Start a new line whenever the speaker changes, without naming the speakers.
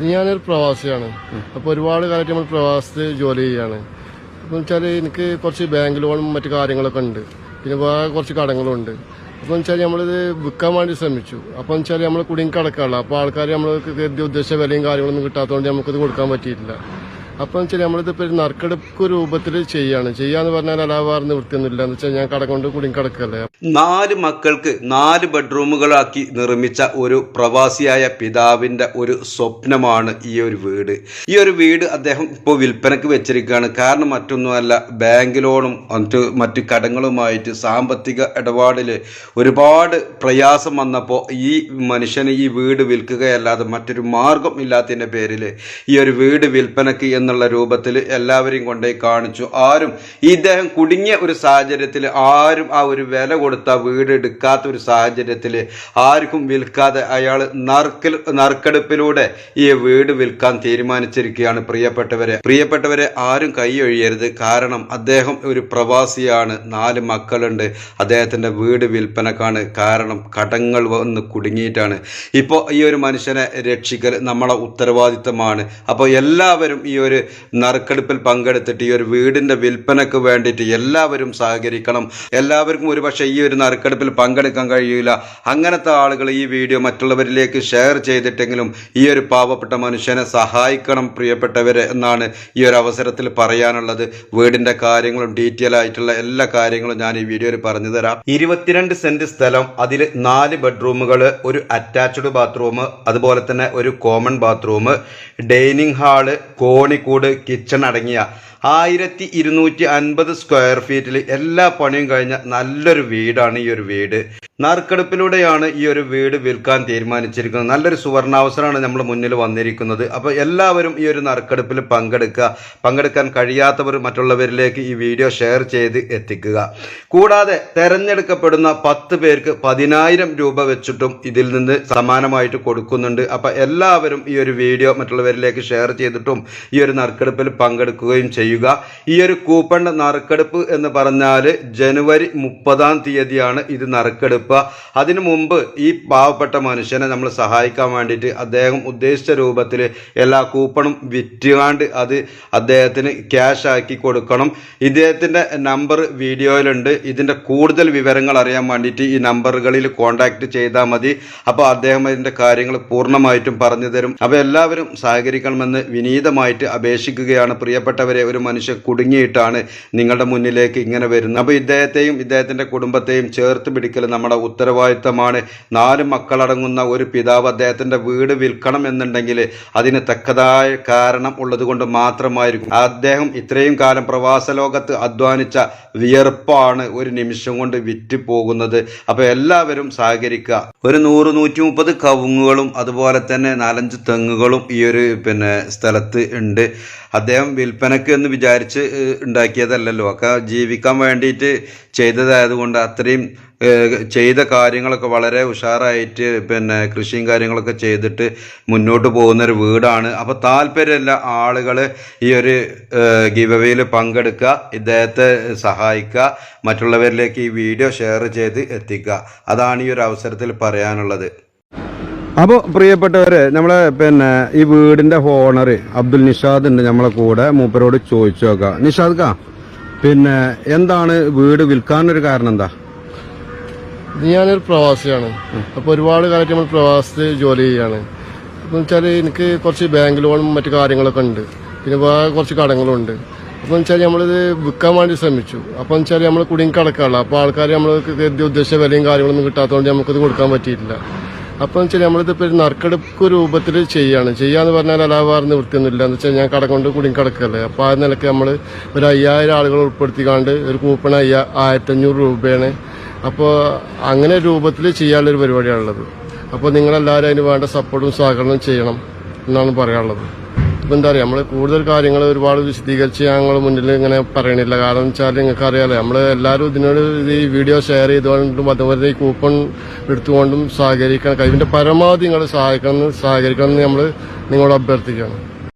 ഞാനൊരു പ്രവാസിയാണ്. അപ്പോൾ ഒരുപാട് കാലമായിട്ട് നമ്മൾ പ്രവാസത്തിൽ ജോലി ചെയ്യാണ്. അപ്പോൾ വെച്ചാൽ എനിക്ക് കുറച്ച് ബാങ്ക് ലോണും മറ്റു കാര്യങ്ങളൊക്കെ ഉണ്ട്. പിന്നെ വേറെ കുറച്ച് കടങ്ങളും ഉണ്ട്. അപ്പോൾ വെച്ചാൽ നമ്മളിത് വിൽക്കാൻ വേണ്ടി ശ്രമിച്ചു. അപ്പോൾ വെച്ചാൽ നമ്മൾ കുടുങ്ങി കിടക്കാനുള്ള അപ്പോൾ ആൾക്കാർ നമ്മൾ ഉദ്ദേശിച്ച വിലയും കാര്യങ്ങളൊന്നും കിട്ടാത്തതുകൊണ്ട് നമുക്കിത് കൊടുക്കാൻ പറ്റിയിട്ടില്ല. അപ്പോൾ വെച്ചാൽ നമ്മളിതിപ്പോൾ ഒരു നറുക്കെടുപ്പ് രൂപത്തിൽ ചെയ്യാണ്. ചെയ്യാന്ന് പറഞ്ഞാൽ അലാവാർ നിവൃത്തിയൊന്നുമില്ല. എന്ന് വെച്ചാൽ ഞാൻ കട കൊണ്ട് കുടുങ്ങി കിടക്കല്ലേ?
നാല് മക്കൾക്ക് നാല് ബെഡ്റൂമുകളാക്കി നിർമ്മിച്ച ഒരു പ്രവാസിയായ പിതാവിന്റെ ഒരു സ്വപ്നമാണ് ഈ ഒരു വീട്. ഈ ഒരു വീട് അദ്ദേഹം ഇപ്പോൾ വിൽപ്പനക്ക് വെച്ചിരിക്കുകയാണ്. കാരണം മറ്റൊന്നുമല്ല ബാങ്ക് ലോണും മറ്റു മറ്റു കടങ്ങളുമായിട്ട് സാമ്പത്തിക ഇടപാടിൽ ഒരുപാട് പ്രയാസം വന്നപ്പോൾ ഈ മനുഷ്യന് ഈ വീട് വിൽക്കുകയല്ലാതെ മറ്റൊരു മാർഗം ഇല്ലാത്തതിന്റെ പേരിൽ ഈ ഒരു വീട് വിൽപ്പനക്ക് എന്നുള്ള രൂപത്തിൽ എല്ലാവരെയും കൊണ്ടുപോയി കാണിച്ചു. ആരും ഈ ഇദ്ദേഹം കുടുങ്ങിയ ഒരു സാഹചര്യത്തിൽ ആരും ആ ഒരു വില കൊടുത്ത വീട് എടുക്കാത്ത ഒരു സാഹചര്യത്തിൽ ആർക്കും വിൽക്കാതെ അയാൾ നറുക്കൽ നറുക്കെടുപ്പിലൂടെ ഈ വീട് വിൽക്കാൻ തീരുമാനിച്ചിരിക്കുകയാണ് പ്രിയപ്പെട്ടവരെ. പ്രിയപ്പെട്ടവരെ ആരും കൈയൊഴിയരുത് കാരണം അദ്ദേഹം ഒരു പ്രവാസിയാണ്. നാല് മക്കളുണ്ട്. അദ്ദേഹത്തിന്റെ വീട് വിൽപ്പനക്കാണ് കാരണം കടങ്ങൾ വന്ന് കുടുങ്ങിയിട്ടാണ്. ഇപ്പോൾ ഈ ഒരു മനുഷ്യനെ രക്ഷിക്കൽ നമ്മളെ ഉത്തരവാദിത്തമാണ് അപ്പോൾ എല്ലാവരും ഈ ഒരു നറുക്കെടുപ്പിൽ പങ്കെടുത്തിട്ട് ഈ ഒരു വീടിന്റെ വിൽപ്പനക്ക് വേണ്ടിയിട്ട് എല്ലാവരും സഹകരിക്കണം. എല്ലാവർക്കും ഒരു പക്ഷേ ഈ ഒരു നറുക്കെടുപ്പിൽ പങ്കെടുക്കാൻ കഴിയില്ല. അങ്ങനത്തെ ആളുകൾ ഈ വീഡിയോ മറ്റുള്ളവരിലേക്ക് ഷെയർ ചെയ്തിട്ടെങ്കിലും ഈ ഒരു പാവപ്പെട്ട മനുഷ്യനെ സഹായിക്കണം പ്രിയപ്പെട്ടവരെ എന്നാണ് ഈ ഒരു അവസരത്തിൽ പറയാനുള്ളത്. വീടിന്റെ കാര്യങ്ങളും ഡീറ്റെയിൽ ആയിട്ടുള്ള എല്ലാ കാര്യങ്ങളും ഞാൻ ഈ വീഡിയോയിൽ പറഞ്ഞു തരാം. ഇരുപത്തിരണ്ട് സെന്റ് സ്ഥലം അതിൽ നാല് ബെഡ്റൂമുകൾ ഒരു അറ്റാച്ച്ഡ് ബാത്റൂം അതുപോലെ തന്നെ ഒരു കോമൺ ബാത്റൂം ഡൈനിങ് ഹാൾ കോണിക്കൂട് കിച്ചൺ അടങ്ങിയ ആയിരത്തി ഇരുന്നൂറ്റി അൻപത് സ്ക്വയർ ഫീറ്റിൽ എല്ലാ പണിയും കഴിഞ്ഞ നല്ലൊരു വീടാണ് ഈ ഒരു വീട്. നറുക്കെടുപ്പിലൂടെയാണ് ഈ ഒരു വീട് വിൽക്കാൻ തീരുമാനിച്ചിരിക്കുന്നത്. നല്ലൊരു സുവർണാവസരമാണ് നമ്മൾ മുന്നിൽ വന്നിരിക്കുന്നത്. അപ്പോൾ എല്ലാവരും ഈ ഒരു നറുക്കെടുപ്പിൽ പങ്കെടുക്കുക. പങ്കെടുക്കാൻ കഴിയാത്തവർ മറ്റുള്ളവരിലേക്ക് ഈ വീഡിയോ ഷെയർ ചെയ്ത് എത്തിക്കുക. കൂടാതെ തെരഞ്ഞെടുക്കപ്പെടുന്ന പത്ത് പേർക്ക് പതിനായിരം രൂപ വെച്ചിട്ടും ഇതിൽ നിന്ന് സമാനമായിട്ട് കൊടുക്കുന്നുണ്ട്. അപ്പോൾ എല്ലാവരും ഈ ഒരു വീഡിയോ മറ്റുള്ളവരിലേക്ക് ഷെയർ ചെയ്തിട്ടും ഈ ഒരു നറുക്കെടുപ്പിൽ പങ്കെടുക്കുകയും ചെയ്യുക. ഈ ഒരു കൂപ്പൺ നറുക്കെടുപ്പ് എന്ന് പറഞ്ഞാൽ ജനുവരി മുപ്പതാം തീയതിയാണ് ഇത് നറുക്കെടുപ്പ്. അതിനു മുമ്പ് ഈ പാവപ്പെട്ട മനുഷ്യനെ നമ്മൾ സഹായിക്കാൻ വേണ്ടിയിട്ട് അദ്ദേഹം ഉദ്ദേശിച്ച രൂപത്തിൽ എല്ലാ കൂപ്പണും വിറ്റുകാണ്ട് അത് അദ്ദേഹത്തിന് ക്യാഷ് ആക്കി കൊടുക്കണം. ഇദ്ദേഹത്തിന്റെ നമ്പർ വീഡിയോയിലുണ്ട്. ഇതിന്റെ കൂടുതൽ വിവരങ്ങൾ അറിയാൻ വേണ്ടിയിട്ട് ഈ നമ്പറുകളിൽ കോൺടാക്റ്റ് ചെയ്താൽ മതി. അപ്പോൾ അദ്ദേഹം അതിന്റെ കാര്യങ്ങൾ പൂർണമായിട്ടും പറഞ്ഞു തരും. അപ്പോൾ എല്ലാവരും സഹകരിക്കണമെന്ന് വിനീതമായിട്ട് അപേക്ഷിക്കുകയാണ് പ്രിയപ്പെട്ടവരെ. ഒരു മനുഷ്യൻ കുടുങ്ങിയിട്ടാണ് നിങ്ങളുടെ മുന്നിലേക്ക് ഇങ്ങനെ വരുന്നത്. അപ്പോൾ ഇദ്ദേഹത്തെയും ഇദ്ദേഹത്തിന്റെ കുടുംബത്തെയും ചേർത്ത് പിടിക്കൽ നമ്മുടെ ഉത്തരവാദിത്തമാണ്. നാല് മക്കളടങ്ങുന്ന ഒരു പിതാവ് അദ്ദേഹത്തിന്റെ വീട് വിൽക്കണം എന്നുണ്ടെങ്കിൽ അതിന് തക്കതായ കാരണം ഉള്ളതുകൊണ്ട് മാത്രമായിരിക്കും. അദ്ദേഹം ഇത്രയും കാലം പ്രവാസ ലോകത്ത് അധ്വാനിച്ച വിയർപ്പാണ് ഒരു നിമിഷം കൊണ്ട് വിറ്റ് പോകുന്നത്. അപ്പോൾ എല്ലാവരും സഹകരിക്കുക. ഒരു നൂറ് നൂറ്റി മുപ്പത് കവുങ്ങുകളും അതുപോലെ തന്നെ നാലഞ്ച് തെങ്ങുകളും ഈ ഒരു പിന്നെ സ്ഥലത്ത് ഉണ്ട്. അദ്ദേഹം വിൽപ്പനക്ക് എന്ന് വിചാരിച്ച് ഉണ്ടാക്കിയതല്ലല്ലോ. ഒക്കെ ജീവിക്കാൻ വേണ്ടിയിട്ട് ചെയ്തതായതുകൊണ്ട് അത്രയും ചെയ്ത കാര്യങ്ങളൊക്കെ വളരെ ഉഷാറായിട്ട് പിന്നെ കൃഷിയും കാര്യങ്ങളൊക്കെ ചെയ്തിട്ട് മുന്നോട്ട് പോകുന്നൊരു വീടാണ്. അപ്പോൾ താല്പര്യമില്ല ആളുകൾ ഈ ഒരു ഗിവവേയിൽ പങ്കെടുക്കുക ഇദ്ദേഹത്തെ സഹായിക്കുക മറ്റുള്ളവരിലേക്ക് ഈ വീഡിയോ ഷെയർ ചെയ്ത് എത്തിക്കുക. അതാണ് ഈ ഒരു അവസരത്തിൽ പറയാനുള്ളത്. അപ്പോൾ പ്രിയപ്പെട്ടവർ നമ്മളെ പിന്നെ ഈ വീടിന്റെ ഓണർ അബ്ദുൽ നിഷാദ് ഉണ്ട് നമ്മളെ കൂടെ. മൂപ്പരോട് ചോദിച്ചു നോക്കാം. നിഷാദ് കാ പിന്നെ എന്താണ് വീട് വിൽക്കാനൊരു കാരണം എന്താ?
ഞാനൊരു പ്രവാസിയാണ്. അപ്പോൾ ഒരുപാട് കാലത്ത് നമ്മൾ പ്രവാസത്തിൽ ജോലി ചെയ്യാണ്. അപ്പോൾ വെച്ചാൽ എനിക്ക് കുറച്ച് ബാങ്ക് ലോണും മറ്റു കാര്യങ്ങളൊക്കെ ഉണ്ട്. പിന്നെ വേറെ കുറച്ച് കടങ്ങളും ഉണ്ട്. അപ്പോൾ വെച്ചാൽ നമ്മളിത് വിൽക്കാൻ വേണ്ടി ശ്രമിച്ചു. അപ്പോൾ വെച്ചാൽ നമ്മൾ കുടുങ്ങി കിടക്കാനുള്ള അപ്പോൾ ആൾക്കാർ നമ്മൾ ഉദ്ദേശിച്ച വിലയും കാര്യങ്ങളൊന്നും കിട്ടാത്തതുകൊണ്ട് നമുക്കത് കൊടുക്കാൻ പറ്റിയിട്ടില്ല. അപ്പോൾ വെച്ചാൽ നമ്മളിതിപ്പോൾ ഒരു നറുക്കെടുപ്പ് രൂപത്തിൽ ചെയ്യാണ്. ചെയ്യാന്ന് പറഞ്ഞാൽ അലാവാറിന് നിവൃത്തിയൊന്നുമില്ല. എന്ന് വെച്ചാൽ ഞാൻ കട കൊണ്ട് കുടുങ്ങി കിടക്കല്ലേ അപ്പോൾ ആ നിലയ്ക്ക് നമ്മൾ ഒരു അയ്യായിരം ആളുകൾ ഉൾപ്പെടുത്തിക്കാണ്ട് ഒരു കൂപ്പൺ അയ്യാ ആയിരത്തഞ്ഞൂറ് രൂപയാണ്. അപ്പോൾ അങ്ങനെ രൂപത്തിൽ ചെയ്യാനുള്ളൊരു പരിപാടിയാണുള്ളത്. അപ്പോൾ നിങ്ങളെല്ലാവരും അതിന് വേണ്ട സപ്പോർട്ടും സഹകരണവും ചെയ്യണം എന്നാണ് പറയാനുള്ളത്. ഇപ്പം എന്താ പറയുക നമ്മൾ കൂടുതൽ കാര്യങ്ങൾ ഒരുപാട് വിശദീകരിച്ച് ഞങ്ങൾ മുന്നിൽ ഇങ്ങനെ പറയണില്ല. കാരണം വെച്ചാൽ നിങ്ങൾക്ക് അറിയാലോ നമ്മൾ എല്ലാവരും ഇതിനോട് ഈ വീഡിയോ ഷെയർ ചെയ്തുകൊണ്ടും അതുപോലെ ഈ കൂപ്പൺ എടുത്തുകൊണ്ടും സഹകരിക്കണം. കഴിവിന്റെ പരമാവധി നിങ്ങൾ സഹായിക്കണം സഹകരിക്കണം എന്ന് നമ്മൾ നിങ്ങളോട് അഭ്യർത്ഥിക്കുകയാണ്.